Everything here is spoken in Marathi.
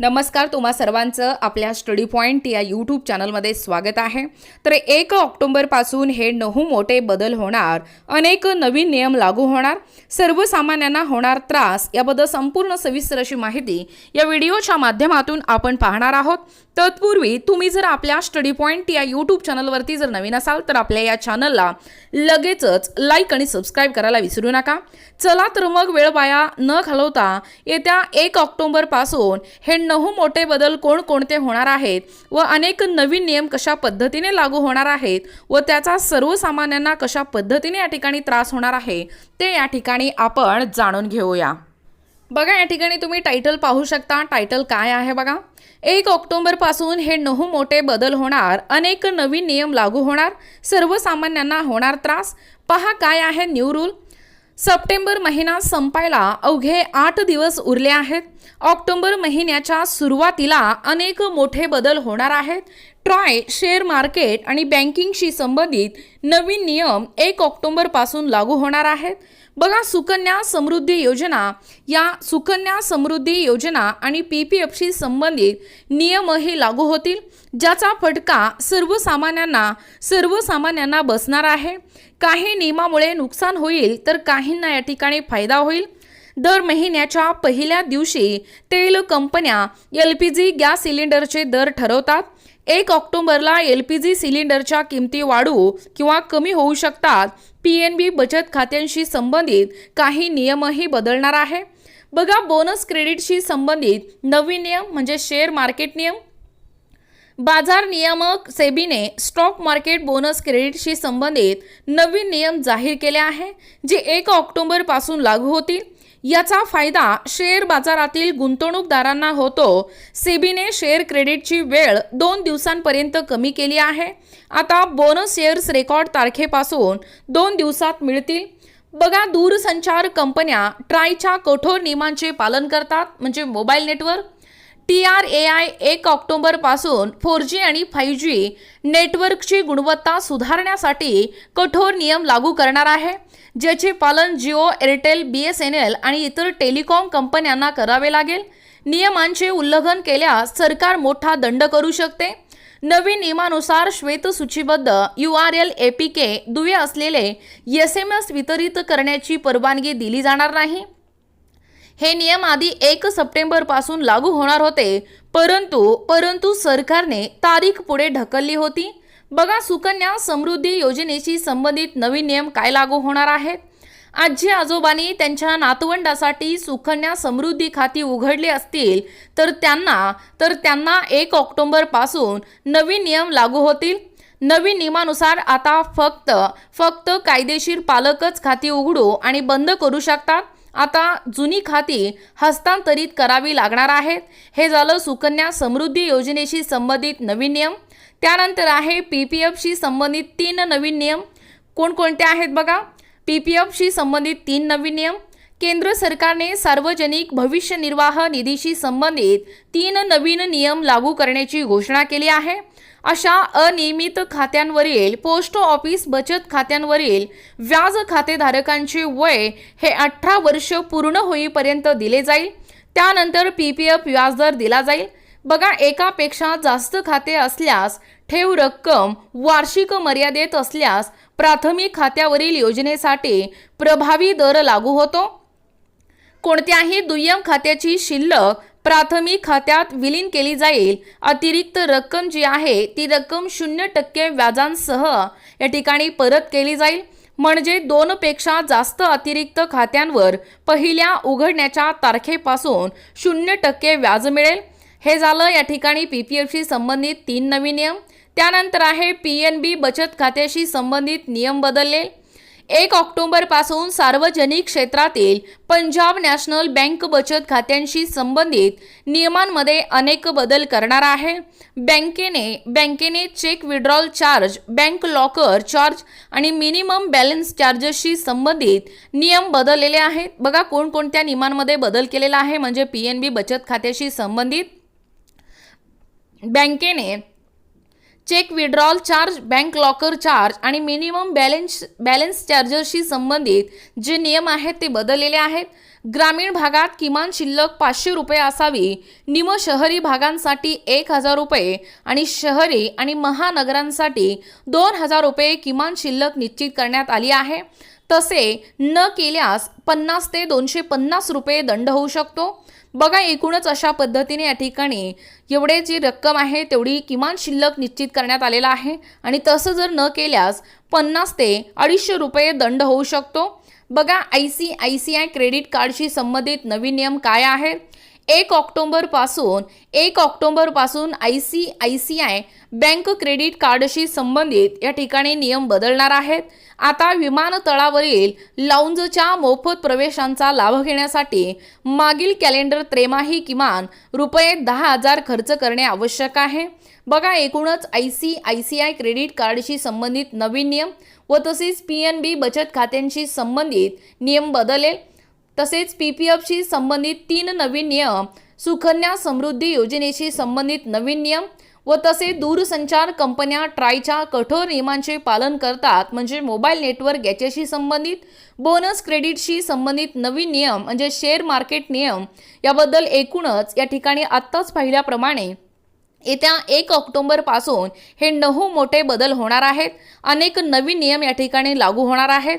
नमस्कार तुम्हा सर्वांचं आपल्या स्टडी पॉईंट या यूट्यूब चॅनलमध्ये स्वागत आहे. तर एक ऑक्टोबरपासून हे नऊ मोठे बदल होणार अनेक नवीन नियम लागू होणार सर्वसामान्यांना होणार त्रास याबद्दल संपूर्ण सविस्तर अशी माहिती या व्हिडिओच्या माध्यमातून आपण पाहणार आहोत. तत्पूर्वी तुम्ही जर आपल्या स्टडी पॉईंट या यूट्यूब चॅनलवरती जर नवीन असाल तर आपल्या या चॅनलला लगेचच लाईक आणि सबस्क्राईब करायला विसरू नका. चला तर मग वेळ वाया न घालवता येत्या एक ऑक्टोबरपासून हे नऊ मोठे बदल कोणकोणते होणार आहेत व अनेक नवीन नियम कशा पद्धतीने लागू होणार आहेत व त्याचा सर्वसामान्यांना कशा पद्धतीने या ठिकाणी त्रास होणार आहे ते या ठिकाणी आपण जाणून घेऊया. बघा या ठिकाणी तुम्ही टायटल पाहू शकता. टायटल काय आहे बघा? एक ऑक्टोबरपासून हे नऊ मोठे बदल होणार अनेक नवीन नियम लागू होणार सर्वसामान्यांना होणार त्रास. पहा काय आहे न्यू रूल? सप्टेंबर महिना संपायला अवघे आठ दिवस उरले आहेत. ऑक्टोबर महिन्याच्या सुरुवातीला अनेक मोठे बदल होणार आहेत. ट्रॉय शेअर मार्केट आणि बँकिंगशी संबंधित नवीन नियम एक ऑक्टोबरपासून लागू होणार आहेत. बघा सुकन्या समृद्धी योजना. या सुकन्या समृद्धी योजना आणि पी पी एफशी संबंधित नियमही लागू होतील ज्याचा फटका सर्वसामान्यांना सर्वसामान्यांना बसणार आहे. काही नियमामुळे नुकसान होईल तर काहींना या ठिकाणी फायदा होईल. दर महिन्याच्या पहिल्या दिवशी तेल कंपन्या एल पी जी गॅस सिलेंडरचे दर ठरवतात. एक ऑक्टोबरला एल पी जी सिलेंडरच्या किमती वाढू किंवा कमी होऊ शकतात. पी एन बी बचत खात्यांशी संबंधित काही नियमही बदलणार आहे. बघा बोनस क्रेडिटशी संबंधित नवीन नियम म्हणजे शेअर मार्केट नियम. बाजार नियामक सेबीने स्टॉक मार्केट बोनस क्रेडिटशी संबंधित नवीन नियम जाहीर केले आहे जे एक ऑक्टोबरपासून लागू होतील. याचा फायदा शेअर बाजारातील गुंतवणूकदारांना होतो. सेबीने शेअर क्रेडिटची वेळ दोन दिवसांपर्यंत कमी केली आहे. आता बोनस शेअर्स रेकॉर्ड तारखेपासून दोन दिवसात मिळतील. बघा दूरसंचार कंपन्या ट्रायच्या कठोर नियमांचे पालन करतात म्हणजे mobile network T R A I एक ऑक्टोबरपासून फोर जी आणि फाईव्ह जी नेटवर्कची गुणवत्ता सुधारण्यासाठी कठोर नियम लागू करणार आहे ज्याचे पालन Jio Airtel B S N L आणि इतर टेलिकॉम कंपन्यांना करावे लागेल. नियमांचे उल्लंघन केल्यास सरकार मोठा दंड करू शकते. नवीन नियमानुसार श्वेतसूचीबद्ध U R L A P K दुवे असलेले एस एम एस वितरित करण्याची परवानगी दिली जाणार नाही. हे नियम आधी एक सप्टेंबरपासून लागू होणार होते. परंतु परंतु सरकारने तारीख पुढे ढकलली होती. बघा सुकन्या समृद्धी योजनेशी संबंधित नवीन नियम काय लागू होणार आहेत? आजी आजोबांनी त्यांच्या नातवंडासाठी सुकन्या समृद्धी खाती उघडली असतील तर त्यांना तर त्यांना एक ऑक्टोबरपासून नवीन नियम लागू होतील. नवीन नियमानुसार आता फक्त फक्त कायदेशीर पालकच खाती उघडू आणि बंद करू शकतात. आता जुनी खाती हस्तांतरित करावी लागणार आहेत. हे झालं सुकन्या समृद्धी योजनेशी संबंधित नवीन नियम. त्यानंतर आहे पी पी एफशी संबंधित तीन नवीन नियम. कोणकोणते आहेत बघा? पी पी एफशी संबंधित तीन नवीन नियम. केंद्र सरकारने सार्वजनिक भविष्य निर्वाह निधीशी संबंधित तीन नवीन नियम लागू करण्याची घोषणा केली आहे. अशा अनियमित खात्यांवरील पोस्ट ऑफिस बचत खात्यांवरील व्याज खातेधारकांचे वय हे अठरा वर्ष पूर्ण होईपर्यंत दिले जाईल. त्यानंतर पी पी एफ व्याजदर दिला जाईल. बघा एकापेक्षा जास्त खाते असल्यास ठेव रक्कम वार्षिक मर्यादेत असल्यास प्राथमिक खात्यावरील योजनेसाठी प्रभावी दर लागू होतो. कोणत्याही दुय्यम खात्याची शिल्लक प्राथमिक खात्यात विलीन केली जाईल. अतिरिक्त रक्कम जी आहे ती रक्कम शून्य टक्के व्याजांसह या ठिकाणी परत केली जाईल. म्हणजे दोनपेक्षा जास्त अतिरिक्त खात्यांवर पहिल्या उघडण्याच्या तारखेपासून शून्य टक्के व्याज मिळेल. हे झालं या ठिकाणी पी पी एफशी संबंधित तीन नवीन नियम. त्यानंतर आहे पी एन बी बचत खात्याशी संबंधित नियम बदलले. एक ऑक्टोबरपासून सार्वजनिक क्षेत्रातील पंजाब नॅशनल बँक बचत खात्यांशी संबंधित नियमांमध्ये अनेक बदल करणार आहे. बँकेने बँकेने cheque withdrawal charge bank locker charge आणि मिनिमम बॅलन्स चार्जेसशी संबंधित नियम बदललेले आहेत. बघा कोणकोणत्या नियमांमध्ये बदल केलेला आहे म्हणजे पी एन बी बचत खात्याशी संबंधित. बँकेने cheque withdrawal charge bank locker charge आणि मिनिमम बॅलन्स बॅलन्स चार्जरशी संबंधित जे नियम आहेत ते बदललेले आहेत. ग्रामीण भागात किमान शिल्लक पाचशे रुपये असावी निम शहरी भागांसाठी एक हजार रुपये आणि शहरी आणि महानगरांसाठी दोन हजार रुपये किमान शिल्लक निश्चित करण्यात आली आहे. तसे न केल्यास पन्नास ते दोनशे पन्नास रुपये दंड होऊ शकतो. बघा एकूणच अशा पद्धतीने या ठिकाणी एवढे जी रक्कम आहे तेवढी किमान शिल्लक निश्चित करण्यात आलेला आहे आणि तसं जर न केल्यास पन्नास ते अडीचशे रुपये दंड होऊ शकतो. बघा I C I C I credit कार्डशी संबंधित नवीन नियम काय आहेत? एक ऑक्टोंबरपासून एक ऑक्टोंबरपासून I C I C I bank credit कार्डशी संबंधित या ठिकाणी नियम बदलणार आहेत. आता विमानतळावरील लाऊंजच्या मोफत प्रवेशांचा लाभ घेण्यासाठी मागील कॅलेंडर त्रेमाही किमान रुपये दहा हजार खर्च करणे आवश्यक आहे. बघा एकूणच I C I C I credit कार्डशी संबंधित नवीन नियम व तसेच पी एन बी बचत खात्यांशी संबंधित नियम बदलेल. तसेच पी पी एफशी संबंधित तीन नवीन नियम सुकन्या समृद्धी योजनेशी संबंधित नवीन नियम व तसे दूरसंचार कंपन्या ट्रायच्या कठोर नियमांचे पालन करतात. म्हणजे मोबाईल नेटवर्क याच्याशी संबंधित बोनस क्रेडिटशी संबंधित नवीन नियम म्हणजे शेअर मार्केट नियम याबद्दल एकूणच या ठिकाणी आत्ताच पाहिल्याप्रमाणे येत्या एक ऑक्टोंबरपासून हे नऊ मोठे बदल होणार आहेत. अनेक नवीन नियम या ठिकाणी लागू होणार आहेत.